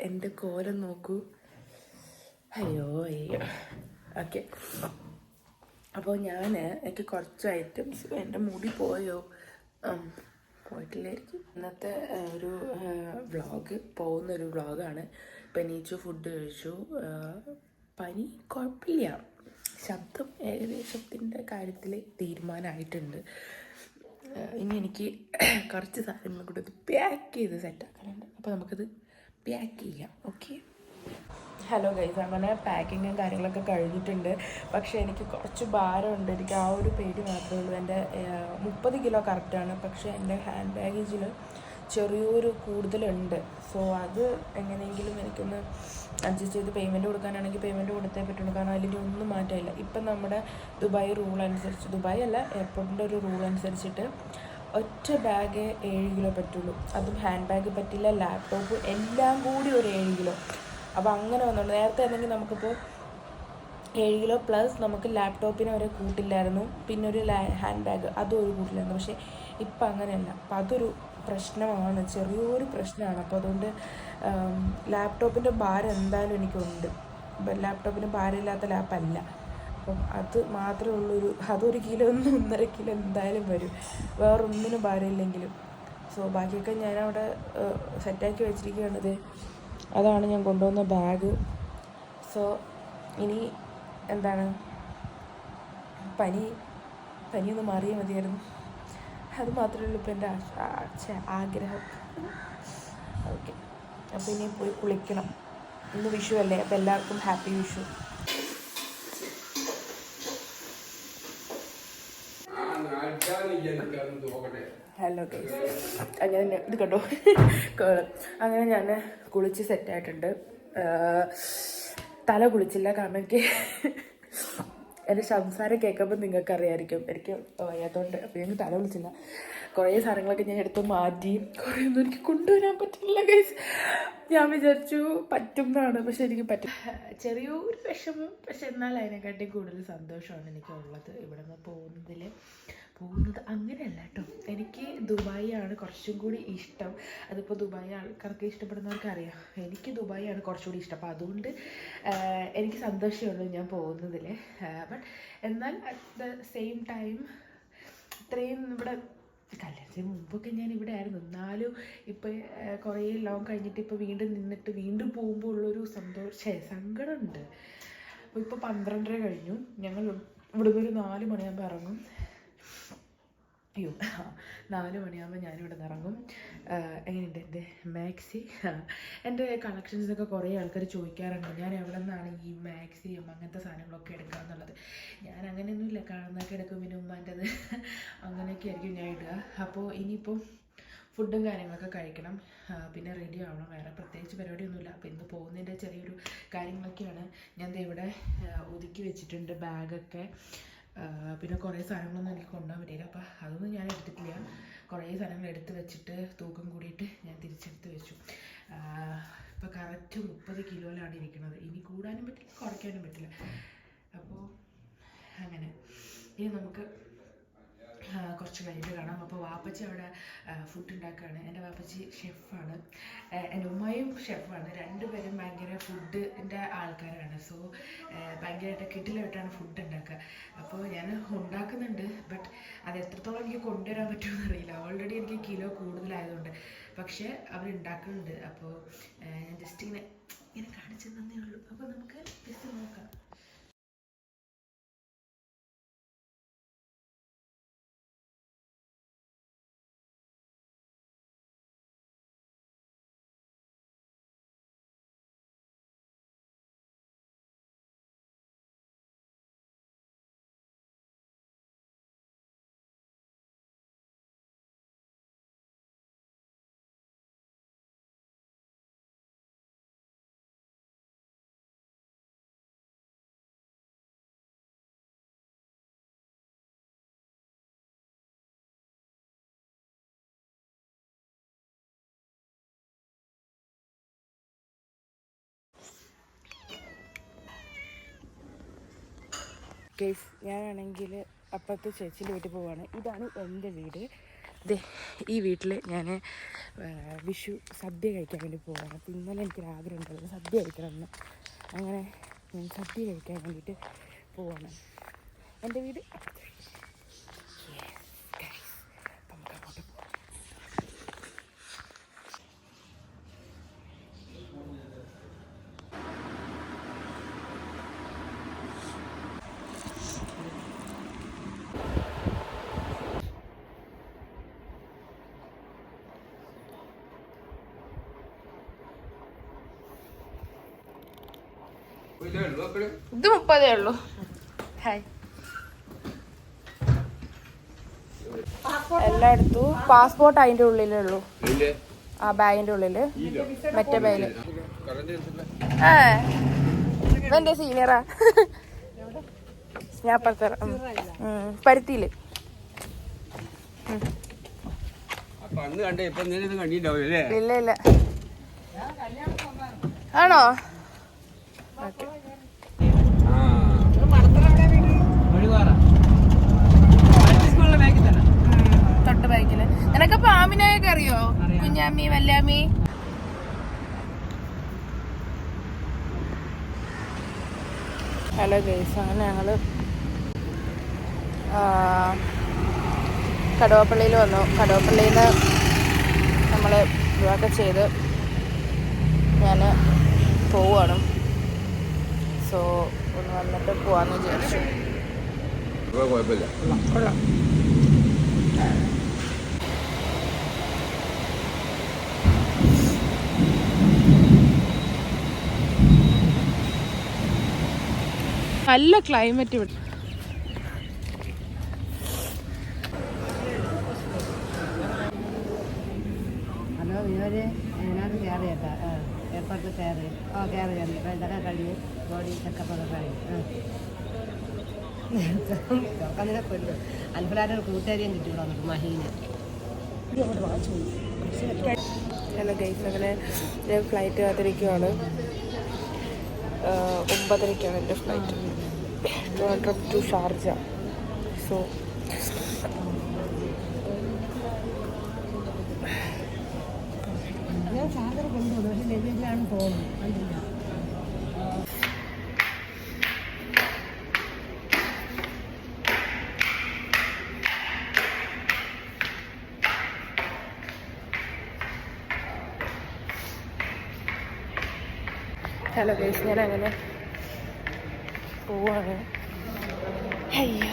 എന്റെ കോലം നോക്കൂ. അയ്യോ അയ്യോ ഓക്കെ. അപ്പോൾ ഞാൻ എനിക്ക് കുറച്ച് ഐറ്റംസ് എന്റെ മുടി പോയോ? പോയിട്ടില്ലായിരിക്കും. ഇന്നത്തെ ഒരു വ്ളോഗ് പോകുന്നൊരു വ്ളോഗാണ് ഇപ്പം എനിച്ചു ഫുഡ് കഴിച്ചു. പനി കുഴപ്പമില്ല. ശബ്ദം ഏകദേശത്തിന്റെ കാര്യത്തിൽ തീരുമാനമായിട്ടുണ്ട്. ഇനി എനിക്ക് കുറച്ച് സാധനങ്ങൾ കൂടെ ഇത് പാക്ക് ചെയ്ത് സെറ്റാക്കാനുണ്ട് അപ്പോൾ നമുക്കത് പാക്ക് ചെയ്യാം ഓക്കെ ഹലോ ഗൈസ് അങ്ങനെ പാക്കിങ്ങും കാര്യങ്ങളൊക്കെ കഴിഞ്ഞിട്ടുണ്ട്. പക്ഷേ എനിക്ക് കുറച്ച് ഭാരമുണ്ട്. എനിക്ക് ആ ഒരു പേടി മാത്രമേ ഉള്ളൂ. എന്റെ മുപ്പത് കിലോ കറക്റ്റാണ് പക്ഷേ എന്റെ ഹാൻഡ് ബാഗേജിൽ ചെറിയൊരു കൂടുതലുണ്ട്. സോ അത് എങ്ങനെയെങ്കിലും എനിക്കൊന്ന് അഡ്ജസ്റ്റ് ചെയ്ത് പേയ്മെന്റ് കൊടുക്കാനാണെങ്കിൽ പേയ്മെന്റ് കൊടുത്തേ പറ്റുള്ളൂ. കാരണം അതിൽ ഒന്നും മാറ്റമില്ല. ഇപ്പം നമ്മുടെ ദുബായ് റൂൾ അനുസരിച്ച് ദുബായ് അല്ല എയർപോർട്ടിന്റെ ഒരു റൂൾ അനുസരിച്ചിട്ട് ഒറ്റ ബാഗ് ഏഴ് കിലോ പറ്റുള്ളൂ. അതും ഹാൻഡ് ബാഗ് പറ്റില്ല ലാപ്ടോപ്പ് എല്ലാം കൂടി ഒരു ഏഴ് കിലോ. അപ്പോൾ അങ്ങനെ വന്നുകൊണ്ട് നേരത്തെ ആണെങ്കിൽ നമുക്കിപ്പോൾ ഏഴ് കിലോ പ്ലസ് നമുക്ക് ലാപ്ടോപ്പിനെ വരെ കൂട്ടില്ലായിരുന്നു. പിന്നെ ഒരു ഹാൻഡ് ബാഗ് അതും ഒരു കൂട്ടില്ലായിരുന്നു. പക്ഷേ ഇപ്പം അങ്ങനെയല്ല. അപ്പം അതൊരു പ്രശ്നമാണ്. ചെറിയൊരു പ്രശ്നമാണ്. അപ്പോൾ അതുകൊണ്ട് ലാപ്ടോപ്പിന്റെ ഭാരം എന്തായാലും എനിക്കുണ്ട്. ലാപ്ടോപ്പിന് ഭാരമില്ലാത്ത ലാപ്പല്ല അപ്പം അത് മാത്രമേ ഉള്ളൂ ഒരു അതൊരു കിലോ ഒന്ന് ഒന്നര കിലോ എന്തായാലും വരും. വേറൊന്നിനും ഭാരമില്ലെങ്കിലും. സോ ബാക്കിയൊക്കെ ഞാനവിടെ സെറ്റാക്കി വെച്ചിരിക്കുകയാണിത് അതാണ് ഞാൻ കൊണ്ടുവന്ന ബാഗ്. സോ ഇനി എന്താണ്? പനി പനിയൊന്ന് മാറിയാൽ മതിയായിരുന്നു. അത് മാത്രമേ ഉള്ളൂ ഇപ്പോൾ എന്റെ ആഗ്രഹം. ഓക്കെ. അപ്പോൾ ഇനി പോയി കുളിക്കണം. ഇന്ന് വിഷു അല്ലേ? അപ്പോൾ എല്ലാവർക്കും ഹാപ്പി വിഷു. ഹലോ അങ്ങനെ ഇത് കണ്ടോ? അങ്ങനെ ഞാൻ കുളിച്ച് സെറ്റായിട്ടുണ്ട് തല കുളിച്ചില്ല കാരണം എനിക്ക് എന്റെ സംസാരം കേൾക്കുമ്പോൾ നിങ്ങൾക്ക് അറിയായിരിക്കും എനിക്ക് വയ്യാത്തതുകൊണ്ട് അപ്പോൾ ഞങ്ങൾക്ക് തല കുളിച്ചില്ല. കുറേ സാധനങ്ങളൊക്കെ ഞാൻ എടുത്ത് മാറ്റി. കുറേ ഒന്നും എനിക്ക് കൊണ്ടുവരാൻ പറ്റില്ല ഗൈസ് ഞാൻ വിചാരിച്ചു പറ്റും എന്നാണ് പക്ഷെ എനിക്ക് പറ്റും ചെറിയൊരു വിഷമം പക്ഷെ എന്നാൽ അതിനെക്കാട്ടി കൂടുതൽ സന്തോഷമാണ് എനിക്കുള്ളത് ഇവിടെ നിന്ന് പോകുന്നതിൽ പോകുന്നത് അങ്ങനെയല്ല കേട്ടോ. എനിക്ക് ദുബായി ആണ് കുറച്ചും കൂടി ഇഷ്ടം. അതിപ്പോൾ ദുബായ് ആൾക്കാർക്ക് ഇഷ്ടപ്പെടുന്നവർക്ക് അറിയാം എനിക്ക് ദുബായി ആണ് കുറച്ചുകൂടി ഇഷ്ടം. അപ്പോൾ അതുകൊണ്ട് എനിക്ക് സന്തോഷമുള്ളൂ ഞാൻ പോകുന്നതിൽ ബട്ട് എന്നാൽ അറ്റ് ദ സെയിം ടൈം ഇത്രയും ഇവിടെ കല്യാണത്തിന് മുമ്പൊക്കെ ഞാൻ ഇവിടെ ആയിരുന്നു എന്നാലും ഇപ്പോൾ കുറേ ലോങ് കഴിഞ്ഞിട്ട് ഇപ്പോൾ വീണ്ടും നിന്നിട്ട് വീണ്ടും പോകുമ്പോൾ ഉള്ളൊരു സന്തോഷം സങ്കടമുണ്ട്. അപ്പോൾ ഇപ്പോൾ പന്ത്രണ്ടര കഴിഞ്ഞു. ഞങ്ങൾ ഇവിടുന്ന് ഒരു നാല് മണിയാകുമ്പോൾ ഇറങ്ങും. അയ്യോ നാല് മണിയാകുമ്പോൾ ഞാനിവിടെ നിന്ന് ഇറങ്ങും എങ്ങനെയുണ്ട് എന്റെ മാക്സി? എന്റെ കളക്ഷൻസൊക്കെ കുറേ ആൾക്കാർ ചോദിക്കാറുണ്ട്. ഞാൻ എവിടെ നിന്നാണ് ഈ മാക്സിയും അങ്ങനത്തെ സാധനങ്ങളൊക്കെ എടുക്കുക എന്നുള്ളത് ഞാൻ അങ്ങനെയൊന്നുമില്ല കാണുന്നതൊക്കെ എടുക്കും. പിന്നെ ഉമ്മാന്റെത് അങ്ങനെയൊക്കെ ആയിരിക്കും ഞാൻ ഇടുക. അപ്പോൾ ഇനിയിപ്പോൾ ഫുഡും കാര്യങ്ങളൊക്കെ കഴിക്കണം. പിന്നെ റെഡി ആവണം. വേറെ പ്രത്യേകിച്ച് പരിപാടിയൊന്നുമില്ല. അപ്പോൾ ഇന്ന് പോകുന്നതിന്റെ ചെറിയൊരു കാര്യങ്ങളൊക്കെയാണ്. ഞാൻ ഇവിടെ ഒതുക്കി വെച്ചിട്ടുണ്ട് ബാഗൊക്കെ. പിന്നെ കുറേ സാധനങ്ങളൊന്നും എനിക്ക് കൊണ്ടുപോകാൻ പറ്റിയില്ല. അപ്പോൾ അതൊന്നും ഞാൻ എടുത്തിട്ടില്ല. കുറേ സാധനങ്ങൾ എടുത്ത് വെച്ചിട്ട് തൂക്കം കൂടിയിട്ട് ഞാൻ തിരിച്ചെടുത്ത് വെച്ചു. ഇപ്പോൾ കറക്റ്റ് മുപ്പത് കിലോയിലാണ് ഇരിക്കുന്നത്. ഇനി കൂടാനും പറ്റില്ല കുറയ്ക്കാനും പറ്റില്ല. അപ്പോൾ അങ്ങനെ. ഇനി നമുക്ക് കുറച്ച് കഴിഞ്ഞിട്ട് കാണാം. അപ്പോൾ വാപ്പച്ചി അവിടെ ഫുഡ് ഉണ്ടാക്കുകയാണ്. എന്റെ വാപ്പച്ചി ഷെഫാണ് എന്റെ ഉമ്മയും ഷെഫാണ് രണ്ടുപേരും ഭയങ്കര ഫുഡിന്റെ ആൾക്കാരാണ്. സോ ഭയങ്കരമായിട്ട് കിട്ടിലായിട്ടാണ് ഫുഡ് ഉണ്ടാക്കുക. അപ്പോൾ ഞാൻ ഉണ്ടാക്കുന്നുണ്ട് ബട്ട് അത് എത്രത്തോളം എനിക്ക് കൊണ്ടുവരാൻ പറ്റുമെന്ന് അറിയില്ല. ഓൾറെഡി എനിക്ക് കിലോ കൂടുതലായതുകൊണ്ട്. പക്ഷേ അവർ ഉണ്ടാക്കുന്നുണ്ട്. അപ്പോൾ ഞാൻ ജസ്റ്റ് ഇങ്ങനെ ഇങ്ങനെ കാണിച്ചു തന്നേ ഉള്ളൂ. അപ്പോൾ നമുക്ക് ജസ്റ്റ് നോക്കാം. കേസ് ഞാനാണെങ്കിൽ അപ്പുറത്തെ ചേച്ചിന്റെ വീട്ടിൽ പോവാണ്. ഇതാണ് എന്റെ വീട്. ദേ ഈ വീട്ടിൽ ഞാൻ വിഷു സദ്യ കഴിക്കാൻ വേണ്ടി പോവാണ്. അപ്പോൾ ഇന്നലെ എനിക്കൊരു ആഗ്രഹം ഉണ്ടായിരുന്നു. സദ്യ കഴിക്കണമെന്ന് അങ്ങനെ ഞാൻ സദ്യ കഴിക്കാൻ വേണ്ടിയിട്ട് പോവാണ്. എന്റെ വീട് അപ്പുറത്തെ വീട്. Yes, guys. അപ്പോൾ നമുക്ക് അങ്ങോട്ട് പോവാം ഇത് മുപ്പതേ ഉള്ളൂ. ഹായ് എല്ലാം എടുത്തു. പാസ്പോർട്ട് അതിന്റെ ഉള്ളിലേ ഉള്ളൂ. ആ ബാഗിന്റെ ഉള്ളിൽ. മറ്റേ ബാഗിൽ. ഇവന്റെ സീനിയറാ ഞാൻ അപ്പുറത്തെ പരുത്തിയിൽ ഇല്ല ഇല്ല. ആണോ ഓക്കെ ബൈക്കിൽ നിനക്ക് പാമ്പിനെയൊക്കെ അറിയോ? കുഞ്ഞാമി വല്ലാമി ഹലോ ഗേസ് അങ്ങനെ ഞങ്ങൾ കടുവപ്പള്ളിയിൽ വന്നു. കടുവപ്പള്ളിയിൽ നിന്ന് നമ്മൾ ഇതൊക്കെ ചെയ്ത് ഞാൻ പോവുകയാണ് സോ ഒന്ന് വന്നിട്ട് പോവാന്ന് വിചാരിച്ചു. കുഴപ്പമില്ല. കൊള്ളാം. നല്ല ക്ലൈമറ്റ് ഇവിടെ. ഹലോ ഇവർ ഇതിനകത്ത് കയറി കേട്ടാ. എയർപോർട്ടിൽ കയറി. ഓ കയറി കയറി. ഇതൊക്കെ കഴിയും ബോഡി ചെക്കപ്പൊക്കെ കഴിയും കൊല്ലു അൽഫലാരുടെ ഒരു കൂട്ടുകാരിയും കിട്ടി ഇവിടെ വന്നിട്ട് മഹീന. ഹലോ ഗൈസ് അങ്ങനെ ഞാൻ ഫ്ലൈറ്റ് കാത്തിരിക്കുവാണ്. ഒമ്പതരയ്ക്കാണ് എന്റെ flight. Trip to Sharjah. So ഞാൻ ചാർജർ കൊണ്ടുപോകുന്നു പക്ഷേ ലഗേജിലാണ് പോകുന്നത്. കണ്ടില്ല ഹലോ ഗൈസ് ഞാൻ അങ്ങനെ പോവാണ്. അയ്യോ.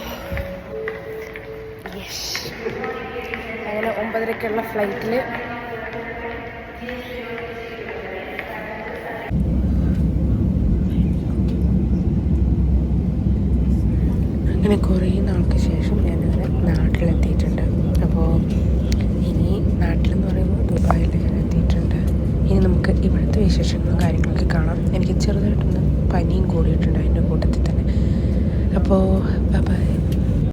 യെസ് അങ്ങനെ ഒമ്പതരയ്ക്കുള്ള ഫ്ലൈറ്റിൽ അങ്ങനെ കുറേ നാൾക്ക് ശേഷം ഞാനിങ്ങനെ നാട്ടിലെത്തിയിട്ടുണ്ട്. അപ്പോൾ ഇനി നാട്ടിലെന്ന് പറയുമ്പോൾ ദുബായിൽ ഇനി നമുക്ക് ഇവിടുത്തെ വിശേഷങ്ങളും കാര്യങ്ങളൊക്കെ കാണാം. എനിക്ക് ചെറുതായിട്ടൊന്ന് പനിയും കൂടിയിട്ടുണ്ട് അതിന്റെ കൂട്ടത്തിൽ തന്നെ. അപ്പോൾ ബൈ